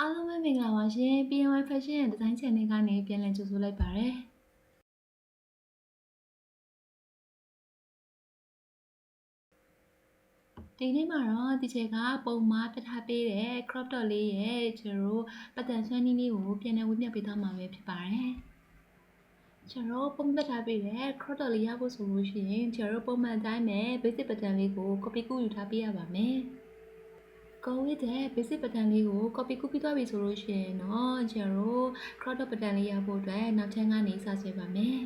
အားလုံးပဲမင်္ဂလာပါရှင် PNY Fashion and Design Channel ကနေပြန်လည်ကြိုဆိုလိုက်ပါရစေ ဒီနေ့မှာတော့ဒီချက်ကပုံမှာပြထားပေးတဲ့ crop top လေးရဲ့ကျွန်တော်တို့ပတ်တန်ဆွမ်းနည်းလေးကိုပြန်လည်ဝတ်ပြပေးသွားမှာပဲဖြစ်ပါတယ်ကျွန်တော်ပုံပြထားပေးတဲ့ crop top လေးရဖို့ဆိုလို့ရှိရင်ကျွန်တော်ပုံမှန်အတိုင်းပဲ basic pattern လေးကို copy ကူးယူထားပေးရပါမယ် ကိုဝိတဲ့ basic pattern လေးကို copy ကူးပြီးသွားပြီဆိုလို့ရှိရင်တော့ကျွန်တော်တို့ crop top pattern လေးရဖို့အတွက်နောက်ထပ်ကနေစဆွဲပါမယ်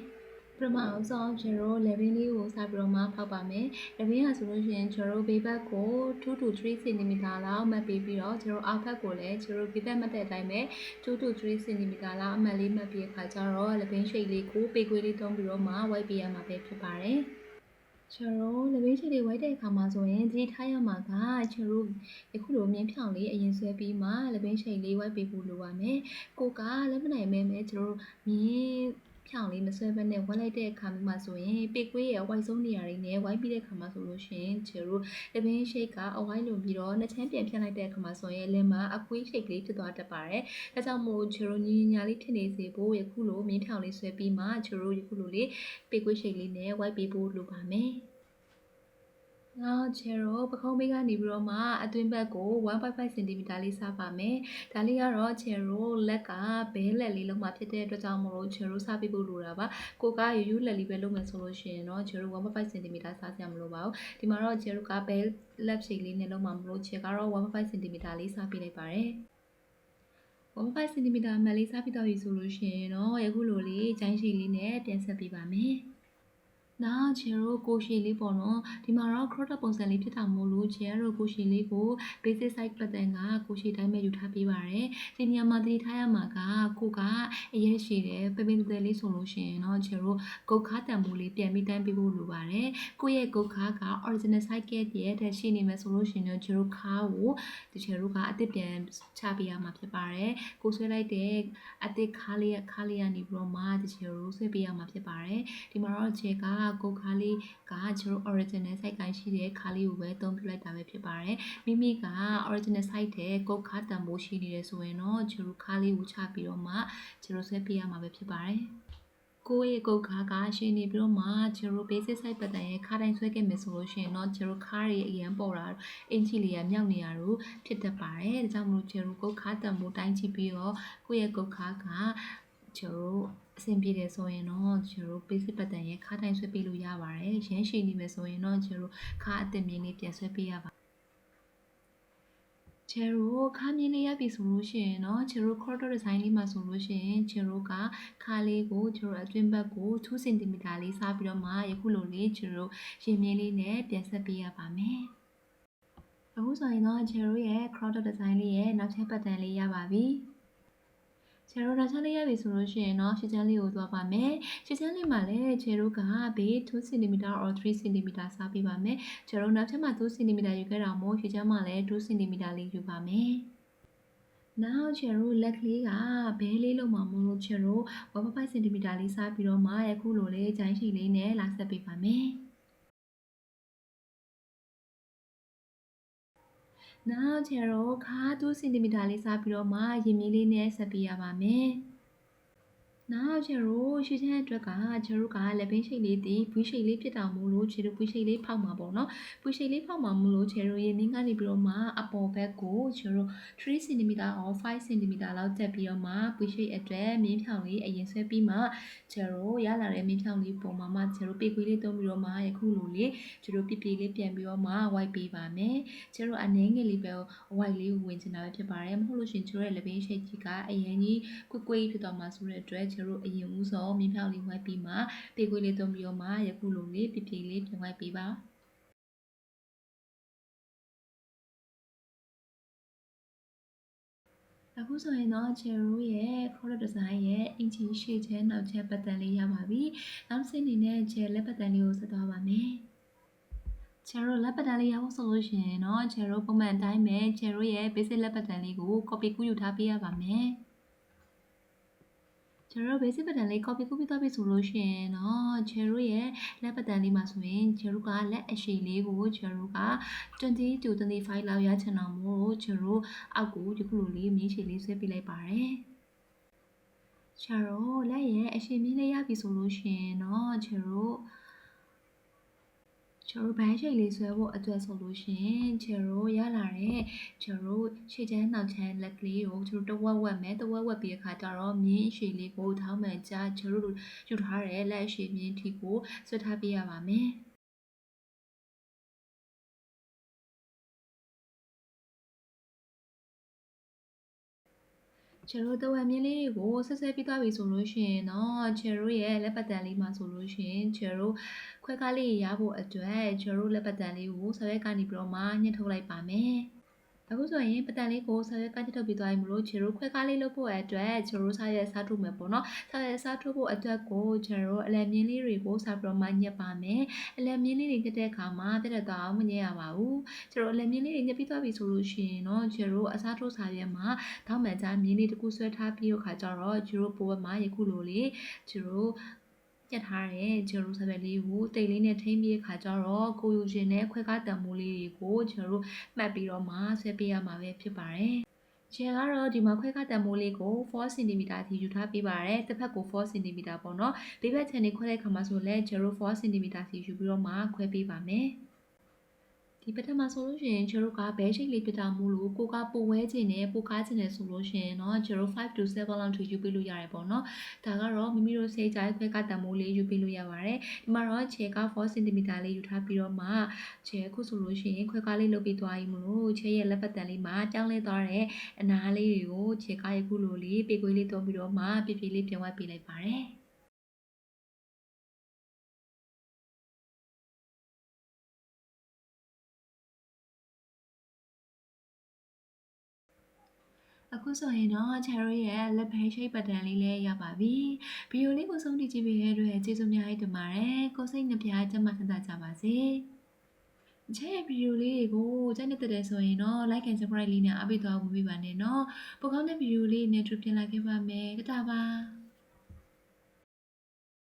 ပထမအောင်ဆုံးကျွန်တော် level လေးကိုစပြီးတော့မှဖောက်ပါမယ်။ level ကဆိုလို့ရှိရင်ကျွန်တော် base back ကို2 to 3 cm လောက်မှတ်ပေးပြီးတော့ကျွန်တော်အောက်ဘက်ကိုလည်းကျွန်တော် base back မှတ်တဲ့အတိုင်းပဲ2 to 3 cm လောက်အမှတ်လေးမှတ်ပြီးအခါကျတော့ level shape လေးကိုပေကွေးလေးသုံးပြီးတော့မှ white ပေးရမှာပဲဖြစ်ပါတယ်။ ကျွန်တော်လက်ဘေးချီလေးဝိုက်တဲ့အခါမှာဆိုရင်ဒီထားရမှာကကျွန်တော်အခုလိုမြင်းဖြောင်လေးအရင်ဆွဲပြီးမှလက်ဘေးချီလေးဝိုက်ပေးဖို့လိုပါမယ်။ကိုကလက်မနိုင်မဲမဲကျွန်တော်မြင်း ဖြောင်လေးမဆွဲဘဲနဲ့ဝက်လိုက်တဲ့အခါမျိုးမှာဆိုရင်ပေကွေးရဲ့ဝိုက်ဆုံးနေရာတွေနဲ့ဝိုက်ပြီးတဲ့အခါမှာဆိုလို့ရှိရင်ကျွန်တော်လက်ဘေးရှိကအဝိုင်းလွန်ပြီးတော့နှစ်ချမ်းပြန်ဖြတ်လိုက်တဲ့အခါမှာဆိုရင်လင်မအကွေးရှိလေးဖြစ်သွားတတ်ပါတယ်။ဒါကြောင့်မို့ကျွန်တော်ညီညာလေးဖြစ်နေစေဖို့ယခုလိုမြင်းဖြောင်လေးဆွဲပြီးမှကျွန်တော်ယခုလိုလေးပေကွေးရှိလေးနဲ့ဝိုက်ပေးဖို့လိုပါမယ်။ နောက်ချေရောပခုံးဘေးကနေပြီးတော့မှအတွင်းဘက်ကို1.5 cm လေးစားပါမယ်။ဒါလေးကတော့ချေရောလက်ကဘဲလက်လေးလုံးမှာဖြစ်တဲ့အတွက်ကြောင့်မလို့ချေရောစားပြဖို့လိုတာပါ။ကိုကယူယူလက်လေးပဲလုပ်မယ်ဆိုလို့ရှိရင်တော့ချေရော1.5 cm စားစရာမလိုပါဘူး။ဒီမှာတော့ချေရောကဘဲလက်ရှိလေးနဲ့လုံးမှာမလို့ချေကတော့1.5 cm လေးစားပြလိုက်ပါတယ်။1.5 cm မလေးစားပြီးတော့ပြီဆိုလို့ရှိရင်တော့ယခုလိုလေးဂျိုင်းရှိလေးနဲ့ပြန်ဆက်ပေးပါမယ်။ နောက်ချေရိုကိုရှည်လေးပေါ့နော်ဒီမှာတော့ crop top ပုံစံလေးဖြစ်တာမို့လို့ချေရိုကိုရှည်လေးကို basic size pattern ကကိုရှည်တိုင်းပဲယူထားပေးပါတယ်ဒီနေရာမှာသတိထားရမှာကကိုကအရေးရှိတယ်ပပင်းတဲ့လေးဆိုလို့ရှိရင်တော့ချေရိုကုတ်ခါတန်မိုးလေးပြန်ပြီးတိုင်းပေးဖို့လိုပါတယ်ကိုရဲ့ကုတ်ခါက original size ရဲ့တည်းတဲ့ရှိနေမယ်ဆိုလို့ရှိရင်တော့ချေရိုခါကိုဒီချေရိုကအစ်စ်ပြန်ချပေးရမှာဖြစ်ပါတယ်ကိုဆွဲလိုက်တဲ့အစ်စ်ခါလေးခါလေးကနေပြီးတော့မှဒီချေရိုဆွဲပေးရမှာဖြစ်ပါတယ်ဒီမှာတော့ချေကကိုခါလေးကကျွန်တော် original site ကိုင်းရှိတဲ့ခါလေးကိုပဲသုံးပြလိုက်တာပဲဖြစ်ပါတယ်မိမိက original site တဲ့ကိုခါတန်မိုးရှိနေတယ်ဆိုရင်တော့ကျွန်တော်ခါလေးကိုချပြီးတော့မှကျွန်တော်ဆက်ပြရမှာပဲဖြစ်ပါတယ်ကိုယ့်ရဲ့ကုတ်ခါကရှင်နေပြီးတော့မှကျတို့ basic site ပတ်တန်ရဲ့ခါတိုင်းဆွဲခဲ့မယ်ဆိုလို့ရှိရင်တော့ကျတို့ခါရဲ့အရန်ပေါ်တာအင်ချီလေးကမြောက်နေရတော့ဖြစ်တတ်ပါတယ်ဒါကြောင့်မလို့ကျတို့ကုတ်ခါတန်မိုးတိုင်းကြည့်ပြီးတော့ကိုယ့်ရဲ့ကုတ်ခါကကျတို့ အဆင်ပြေတယ်ဆိုရင်တော့ကျွန်တော်တို့ basic pattern ရဲ့ခါတိုင်းဆွဲပေးလို့ရပါတယ်။ရမ်းရှည်နေမယ်ဆိုရင်တော့ကျွန်တော်တို့ခါအသစ်မြင်းလေးပြန်ဆွဲပေးရပါချယ်ရိုခါမြင်လေးရပြီဆိုလို့ရှိရင်တော့ချယ်ရို quarter design လေးမှာဆိုလို့ရှိရင်ချယ်ရိုကခါလေးကိုချယ်ရိုအတွင်းဘက်ကို2 cm လေးစားပြီးတော့မှယခုလိုလေးချယ်ရိုရင်မြင်လေးနဲ့ပြန်ဆက်ပေးရပါမယ်။အခုဆိုရင်တော့ချယ်ရိုရဲ့ quarter design လေးရဲ့နောက်ထပ် pattern လေးရပါပြီ။ ခြေရိုးဒါချလေးရပြီဆိုလို့ရှိရင်တော့ရှစ်ချမ်းလေးကိုသွားပါမယ်ရှစ်ချမ်းလေးမှာလည်းခြေရိုးကဘေး2 cm or 3 cm စားပေးပါမယ်ခြေရိုးနောက်ထပ်မှာ2 cm ယူခဲ့တာမို့ရှစ်ချမ်းမှာလည်း2 cm လေးယူပါမယ်နောက်ချေရိုလက်ကလေးကဘဲလေးလုံးမှာမို့လို့ချေရို1.5 cm လေးစားပြီးတော့မှယခုလိုလေးဂျိုင်းရှိလေးနဲ့လာဆက်ပေးပါမယ် နောက်ကျတော့ခါ2 cm လေးစားပြီးတော့မှရင်မြေးလေးနဲ့ဆက်ပေးရပါမယ်။ နောက်ကျတော့ရှည်ချမ်းအတွက်ကကျတို့ကလက်ဘင်းရှိတ်လေးတည်ဘူးရှိတ်လေးဖြစ်တာမို့လို့ခြေတို့ဘူးရှိတ်လေးဖောက်မှာပေါ့နော်ဘူးရှိတ်လေးဖောက်မှာမို့လို့ခြေတို့ရေနင်းကနေပြီးတော့မှအပေါ်ဘက်ကိုကျတို့3 cm or 5 cm လောက်တက်ပြီးတော့မှဘူးရှိတ်အတွက်မြင်းဖြောင်လေးအရင်ဆွဲပြီးမှကျတို့ရလာတဲ့မြင်းဖြောင်လေးပုံမှာမှကျတို့ပေခွေးလေးသုံးပြီးတော့မှယခုလိုလေးကျတို့ပြပြလေးပြန်ပြီးတော့မှ white ပေးပါမယ်ကျတို့အနေငယ်လေးပဲ white လေးကိုဝင်ချင်တာပဲဖြစ်ပါတယ်မဟုတ်လို့ရှင်ကျတို့ရဲ့လက်ဘင်းရှိတ်ကြီးကအရင်ကြီးကွကွေးဖြစ်သွားမှာဆိုတဲ့အတွက်ကျတို့အရင်ဦးဆုံးမြင်းဖြောက်လေးဝိုက်ပြီးမှပေခွေးလေးသုံးပြီးတော့မှယခုလိုလေးပြပြလေးပြန်ဝိုက်ပေးပါအခုဆိုရင်တော့ Chero ရဲ့ color design ရဲ့အင်ချီရှေ့ချဲနောက်ချဲပတ်တန်လေးရပါပြီ။နောက်တစ်ဆင့်အနေနဲ့ Che လက်ပတ်တန်လေးကိုဆက်သွားပါမယ်။ Chero လက်ပတ်တန်လေးရဖို့ဆိုလို့ရှိရင်တော့ Chero ပုံမှန်အတိုင်းပဲ Chero ရဲ့ basic လက်ပတ်တန်လေးကို copy ကူးယူထားပေးရပါမယ်။ ကျွန်တော်တို့ basic pattern လေး copy ကူးပြီးသွားပြီဆိုလို့ရှိရင်เนาะကျွန်တော်တို့ရဲ့လက် pattern လေးမှာဆိုရင်ကျွန်တော်တို့ကလက်အရှိလေးကိုကျွန်တော်တို့က20 to 25လောက်ရချင်အောင်မို့ကျွန်တော်တို့အောက်ကိုဒီခုလိုလေးမြင်းရှည်လေးဆွဲပေးလိုက်ပါတယ်ကျွန်တော်တို့လက်ရဲ့အရှိမြင်းလေးရပြီဆိုလို့ရှိရင်เนาะကျွန် တော်တို့ကျွန်တော်တို့ဘန်းရှိတ်လေးဆွဲဖို့အတွက်ဆိုလို့ရှိရင်ကျွန်တော်တို့ရလာတဲ့ကျွန်တော်တို့ရှေ့ချမ်းနှောက်ချမ်းလက်ကလေးကိုကျွန်တော်တို့တဝက်ဝက်မယ်တဝက်ဝက်ပြီးအခါကျတော့မြင်းရှည်လေးကိုထောင်းမှန်ကြကျွန်တော်တို့ယူထားတဲ့လက်ရှည်မြင်းထီကိုဆွဲထားပေးရပါမယ် ကျွန်တော်တို့တဝက်မြင်းလေးတွေကိုဆက်ဆက်ပြီးသွားပြီဆိုလို့ရှိရင်တော့ကျွန်တော်ရဲ့လက်ပတ်တန်လေးမှာဆိုလို့ရှိရင်ကျွန်တော်ခွဲကားလေးရဖို့အတွက်ကျွန်တော်လက်ပတ်တန်လေးကိုဆွဲကနေပြီးတော့မှညှစ်ထုတ်လိုက်ပါမယ် အခုဆိုရင်ပတန်လေးကိုဆက်ရက်ကချစ်ထုတ်ပြီးသွားပြီမလို့ချေတို့ခွဲကားလေးလုပ်ဖို့အတွက်ချေတို့စားရဲစားထုတ်မယ်ပေါ့နော်စားရဲစားထုတ်ဖို့အတွက်ကိုချေတို့အလယ်မြင်းလေးတွေကိုစားပြီးတော့မှညက်ပါမယ်အလယ်မြင်းလေးတွေညက်တဲ့အခါမှာတက်တက်သွားအောင်မညက်ရပါဘူးချေတို့အလယ်မြင်းလေးတွေညက်ပြီးသွားပြီဆိုလို့ရှိရင်တော့ချေတို့အစားထိုးစားရဲမှာတောင်းမှန်ကြားမြင်းလေးတစ်ခုဆွဲထားပြီးတော့ခါကျတော့ချေတို့ပိုးဘက်မှာယခုလိုလေးချေတို့ ပြတ်ထားတဲ့ဂျေရုဆလင်လေးကိုတိတ်လေးနဲ့ထိမ့်ပြီးခါကျတော့ကိုယူရှင်နဲ့ခွဲကားတံမိုးလေးတွေကိုဂျေရုမှတ်ပြီးတော့မှဆွဲပေးရမှာပဲဖြစ်ပါတယ်။ကျဲကတော့ဒီမှာခွဲကားတံမိုးလေးကို4 cm အထိယူထားပေးပါတယ်။တစ်ဖက်ကို4 cm ပေါ့နော်။ဘေးဘက်ခြံလေးခွဲတဲ့ခါမှာဆိုလဲဂျေရု4 cm အထိယူပြီးတော့မှခွဲပေးပါမယ်။ ဒီပထမဆိုလို့ရှိရင်ကျတို့ကဘဲရှိတ်လေးပြတာမို့လို့ကိုကပိုဝဲခြင်းနဲ့ပိုကားခြင်းနဲ့ဆိုလို့ရှိရင်เนาะကျတို့5 to 7လောက်ထိယူပေးလို့ရတယ်ပေါ့နော်ဒါကတော့မိမိတို့စိတ်ကြိုက်ခွဲကတံမိုးလေးယူပေးလို့ရပါတယ်ဒီမှာတော့ခြေက4 cm လေးယူထားပြီးတော့မှခြေအခုဆိုလို့ရှိရင်ခွဲကားလေးလုပ်ပြီးသွားပြီမလို့ခြေရဲ့လက်ပတ်တန်လေးမှာတောင်းလဲသွားတဲ့အနားလေးတွေကိုခြေကားရဲ့ခုလိုလေးပေကွေးလေးတုံးပြီးတော့မှပြပြလေးပြန်ဝတ်ပေးလိုက်ပါတယ် အခုဆိုရင်တော့ Cherry ရဲ့လက်ဖဲရှိတ်ပတ်တန်လေးလည်းရပါပြီ။ဗီဒီယိုလေးကိုဆုံးဖြတ်ကြည့်ပေးတဲ့အတွက်ကျေးဇူးများတင်ပါတယ်။ကိုစိတ်နှပြကျမခန္ဓာကြပါစေ။ချဲ့ဗီဒီယိုလေးတွေကိုကြိုက်နေတဲ့ဆိုရင်တော့ like and subscribe လေးနဲ့အားပေးသွားဖို့ပြပါနဲ့နော်။ပိုကောင်းတဲ့ဗီဒီယိုလေးနဲ့ထပ်ပြန်လာခဲ့ပါမယ်။တတားပါ။